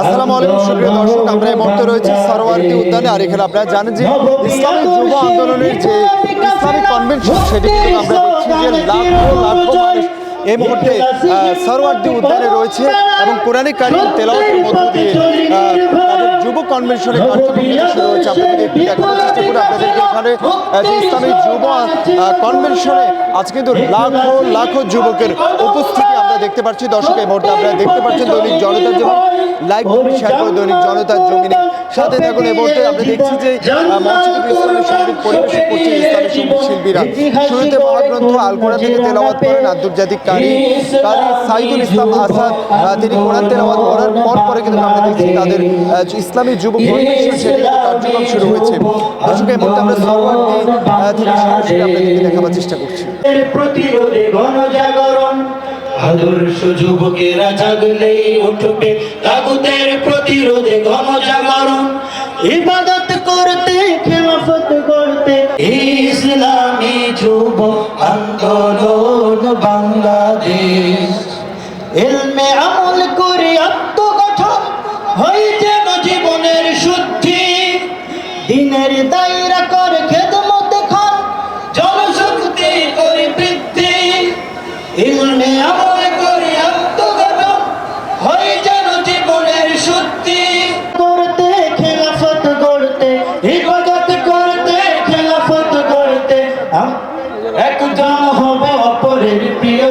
আসসালামু আলাইকুম, সুপ্রিয় দর্শক, আমরা এই মুহূর্তে রয়েছে সরোয়ার্দী উদ্যানে। আর এখানে আপনারা জানেন যে ইসলামী যুব আন্দোলনের যে ইসলামিক কনভেনশন সেটি কিন্তু আমরা দেখছি যে লাখো লাখো এই মুহূর্তে সরোয়ার্দী উদ্যানে রয়েছে এবং কোরআনিক কারিম তেলাওয়াতের মধ্য দিয়ে যুব কনভেনশনে কার্যক্রম শুরু হয়েছে। আপনাদের একটু দেখানোর চেষ্টা করি, আপনাদেরকে এখানে যে ইসলামী যুব কনভেনশনে আজ কিন্তু লাখো লাখো যুবকের উপস্থিতি আমরা দেখতে পাচ্ছি। দর্শক, এই মুহূর্তে আপনারা দেখতে পাচ্ছেন দৈনিক জনতার জন্য লাইভ শেয়ার করে দৈনিক জনতার জমিনে সাথে দেখুন এই মুহূর্তে আমরা দেখছি যে মঞ্চে কিন্তু সংগীত পরিবেশন করছে ইসলামী সংগীত শিল্পীরা। শুরুতে মহাগ্রন্থ থেকে তেলাওয়াত করেন আন্তর্জাতিক কারি। কারি সাইদুল ইসলাম আসাদ তিনি কোরআন তেলাওয়াত করার পর পরে কিন্তু আমরা দেখছি তাদের ইসলামী যুব কনভেনশন সেটি কার্যক্রম শুরু হয়েছে। দর্শক এই মুহূর্তে আমরা আহ, থেকে সরাসরি আপনাদেরকে দেখাবার চেষ্টা করছি। প্রতিরোধে গণজাগরণ আদর্শ যুবকেরা জাগলেই উঠবে তাগুতের প্রতিরোধে ঘন জাগরণ ইবাদত করতে, খেলাফত করতে ইসলামী যুব আন্দোলন বাংলাদেশ। এলমে আমল করে আত্মগঠন হই যেন জীবনের শুদ্ধি। দিনের দায়রা কর খেদমত খান, জনশক্তি করে বৃদ্ধি এলমে আমল একজন হবে অপরের প্রিয়